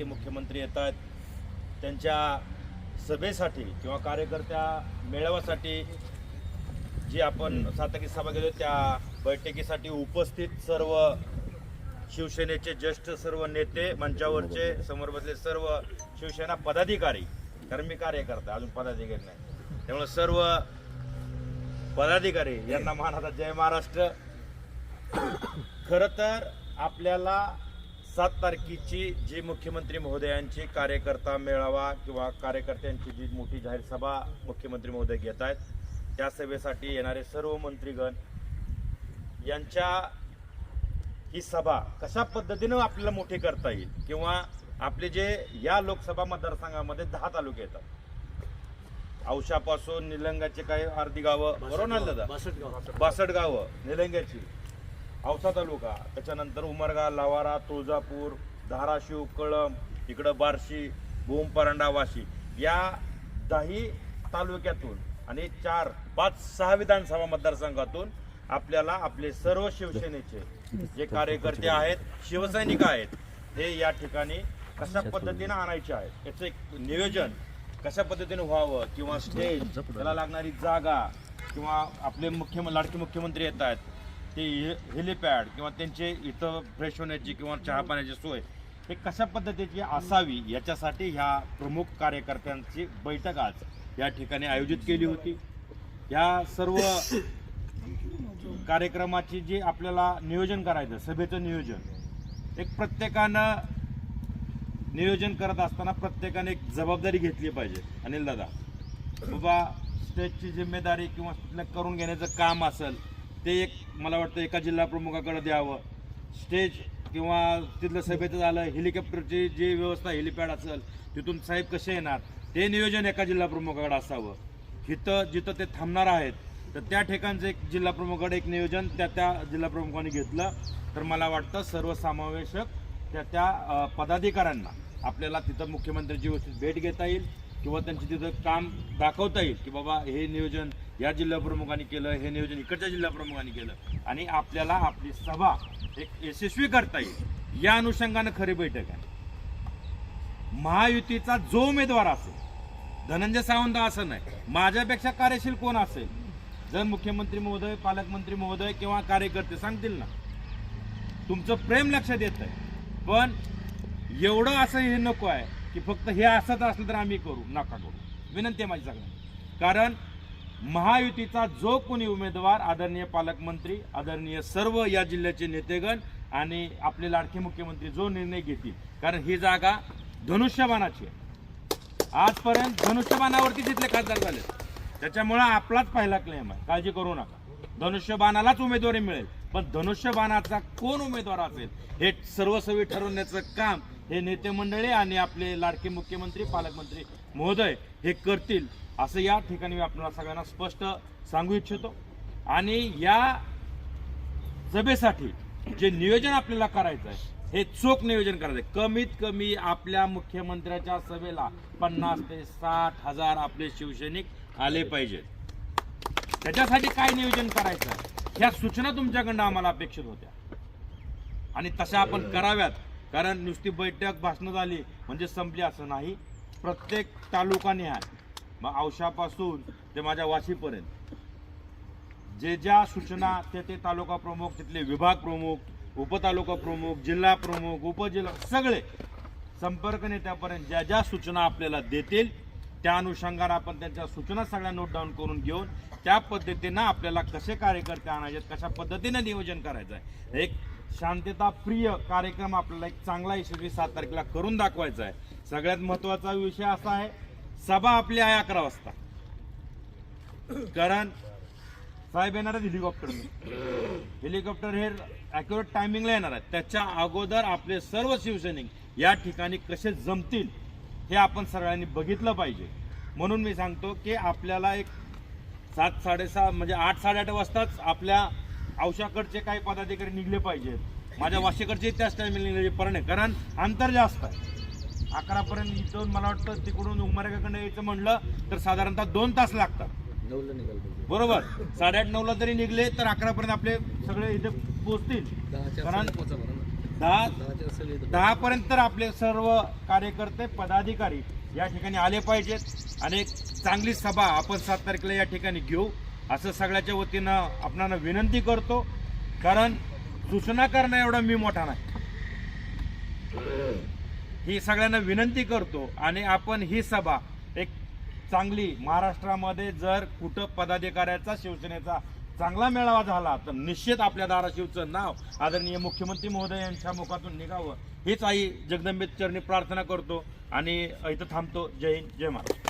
ते मुख्यमंत्री येत आहेत त्यांच्या सभेसाठी किंवा कार्यकर्त्या मेळाव्यासाठी जी आपण सातकी सभा घेतो त्या बैठकीसाठी उपस्थित सर्व शिवसेनेचे ज्येष्ठ सर्व नेते मंचावरचे समोर बसले सर्व शिवसेना पदाधिकारी कारण मी कार्यकर्ता अजून पदाधिकारी नाही. त्यामुळे सर्व पदाधिकारी यांना मानाचा जय महाराष्ट्र. खरं तर आपल्याला सात तारखेची जी मुख्यमंत्री महोदयांची कार्यकर्ता मेळावा किंवा कार्यकर्त्यांची जी मोठी जाहीर सभा मुख्यमंत्री महोदय घेत आहेत त्या सभेसाठी येणारे सर्व मंत्रीगण यांच्या ही सभा कशा पद्धतीनं आपल्याला मोठी करता येईल किंवा आपले जे या लोकसभा मतदारसंघामध्ये दहा तालुके येतात? औशापासून निलंगाचे काही अर्धी गावं बरोबर ना दादा? बासष्ट गावं निलंग्याची. औसा तालुका. त्याच्यानंतर उमरगा लावारा तुळजापूर धाराशिव कळंब इकडं बार्शी भूम परांडा वाशी. या दही तालुक्यातून आणि चार पाच सहा विधानसभा मतदारसंघातून आपल्याला आपले सर्व शिवसेनेचे जे कार्यकर्ते आहेत शिवसैनिक आहेत हे या ठिकाणी कशा पद्धतीनं आणायचे आहेत याचं एक नियोजन कशा पद्धतीने व्हावं किंवा स्टेज त्याला लागणारी जागा किंवा आपले मुख्य लाडके मुख्यमंत्री येत आहेत ते हेलिपॅड किंवा त्यांचे इथं फ्रेश होण्याची किंवा चहा पाण्याची सोय हे कशा पद्धतीची असावी याच्यासाठी ह्या प्रमुख कार्यकर्त्यांची बैठक आज या ठिकाणी आयोजित केली होती. या सर्व कार्यक्रमाची जी आपल्याला नियोजन करायचं सभेचं नियोजन एक प्रत्येकानं नियोजन करत असताना प्रत्येकाने एक जबाबदारी घेतली पाहिजे. अनिल दादा बाबा स्टेजची जिम्मेदारी किंवा तिथलं करून घेण्याचं काम असेल ते एक मला वाटतं एका जिल्हा प्रमुखाकडे द्यावं. स्टेज किंवा तिथलं सभेचं झालं हेलिकॉप्टरची जी व्यवस्था हेलिपॅड असेल तिथून साहेब कसे येणार? ते नियोजन एका जिल्हा प्रमुखाकडे असावं. इथं जिथं ते थांबणार आहेत तर त्या ठिकाणचं एक जिल्हा प्रमुखाकडे एक नियोजन त्या त्या जिल्हाप्रमुखाने घेतलं. तर मला वाटतं सर्वसमावेशक त्या त्या पदाधिकाऱ्यांना आपल्याला तिथं मुख्यमंत्र्यांची व्यवस्थित भेट घेता येईल किंवा त्यांची तिथं काम दाखवता येईल की बाबा हे नियोजन या जिल्हा प्रमुखांनी केलं हे नियोजन इकडच्या जिल्हा प्रमुखांनी केलं. आणि आपल्याला आपली सभा एक यशस्वी करता येईल. या अनुषंगानं खरी बैठक आहे. महायुतीचा जो उमेदवार असेल धनंजय सावंत असं नाही माझ्यापेक्षा कार्यशील कोण असेल? जर मुख्यमंत्री महोदय पालकमंत्री महोदय किंवा कार्यकर्ते सांगतील ना तुमचं प्रेम लक्षात येत आहे पण एवढं असं हे नको आहे की फक्त हे असंच असलं तर आम्ही करू नका करू. विनंती आहे माझी सगळ्यांना. कारण महायुतीचा जो कोणी उमेदवार आदरणीय पालकमंत्री आदरणीय सर्व या जिल्ह्याचे नेतेगण आणि आपले लाडके मुख्यमंत्री जो निर्णय घेतील. कारण ही जागा धनुष्यबाणाची आहे. आजपर्यंत धनुष्यबाणावरती तिथले खासदार झाले त्याच्यामुळं आपलाच पहिला क्लेम आहे. काळजी करू नका. धनुष्यबाणालाच उमेदवारी मिळेल पण धनुष्यबाणाचा कोण उमेदवार असेल हे सर्वसवी ठरवण्याचं काम हे नेते मंडळी आणि आपले लाडके मुख्यमंत्री पालकमंत्री महोदय हे करतील. असं या ठिकाणी मी आपल्याला सगळ्यांना स्पष्ट सांगू इच्छितो. आणि या सभेसाठी जे नियोजन आपल्याला करायचं आहे हे चोख नियोजन करायचं आहे. कमीत कमी आपल्या मुख्यमंत्र्याच्या सभेला पन्नास ते साठ हजार आपले शिवसैनिक आले पाहिजेत. त्याच्यासाठी काय नियोजन करायचं आहे? ह्या सूचना तुमच्याकडनं आम्हाला अपेक्षित होत्या. आणि तशा आपण कराव्यात. कारण नुसती बैठक भाषणं झाली म्हणजे संपली असं नाही. प्रत्येक तालुकाने निहाय. मग औशापासून ते माझ्या वाशीपर्यंत. जे ज्या सूचना ते ते तालुका प्रमुख तिथले विभाग प्रमुख उपतालुका प्रमुख जिल्हा प्रमुख उपजिल्हा सगळे संपर्क नेत्यापर्यंत ज्या ज्या सूचना आपल्याला देतील त्या अनुषंगाने आपण त्यांच्या सूचना सगळ्या नोट डाऊन करून घेऊन त्या पद्धतीनं आपल्याला कसे कार्यकर्ते आणायचे कशा पद्धतीनं नियोजन करायचं आहे. एक शांतताप्रिय कार्यक्रम आपल्याला एक चांगला यशस्वी सात तारखेला करून दाखवायचा आहे. सगळ्यात महत्त्वाचा विषय असा आहे सभा आपली आहे अकरा वाजता. कारण साहेब येणार आहेत हेलिकॉप्टर हेलिकॉप्टर हे अॅक्युरेट टायमिंगला येणार आहे त्याच्या अगोदर आपले सर्व शिवसैनिक या ठिकाणी कसे जमतील हे आपण सगळ्यांनी बघितलं पाहिजे. म्हणून मी सांगतो की आपल्याला एक सात साडेसहा म्हणजे आठ साडेआठ वाजताच आपल्या औशाकडचे काही पदाधिकारी निघले पाहिजेत. माझ्या वाशीकडचे त्याच टायमिंग निघले परणे कारण अंतर जास्त आहे. अकरापर्यंत इथून मला वाटतं तिकडून उमरगाकडनं यायचं म्हणलं तर साधारणतः दोन तास लागतात. नऊला निघाल बरोबर. साडेआठ नऊला जरी निघले तर अकरापर्यंत आपले सगळे इथे पोहोचतील कारण दहा दहा पर्यंत तर आपले सर्व कार्यकर्ते पदाधिकारी या ठिकाणी आले पाहिजेत. आणि एक चांगली सभा आपण सात तारखेला या ठिकाणी घेऊ. असं सगळ्याच्या वतीनं आपणाला विनंती करतो. कारण सूचना करणं एवढा मी मोठा नाही. ही सगळ्यांना विनंती करतो आणि आपण ही सभा एक चांगली महाराष्ट्रामध्ये जर कुठं पदाधिकाऱ्याचा शिवसेनेचा चांगला मेळावा झाला तर निश्चित आपल्या धाराशिवचं नाव आदरणीय मुख्यमंत्री महोदय यांच्या मुखातून निघावं. हीच आई जगदंबे चरणी प्रार्थना करतो आणि इथं थांबतो. जय हिंद जय महाराष्ट्र.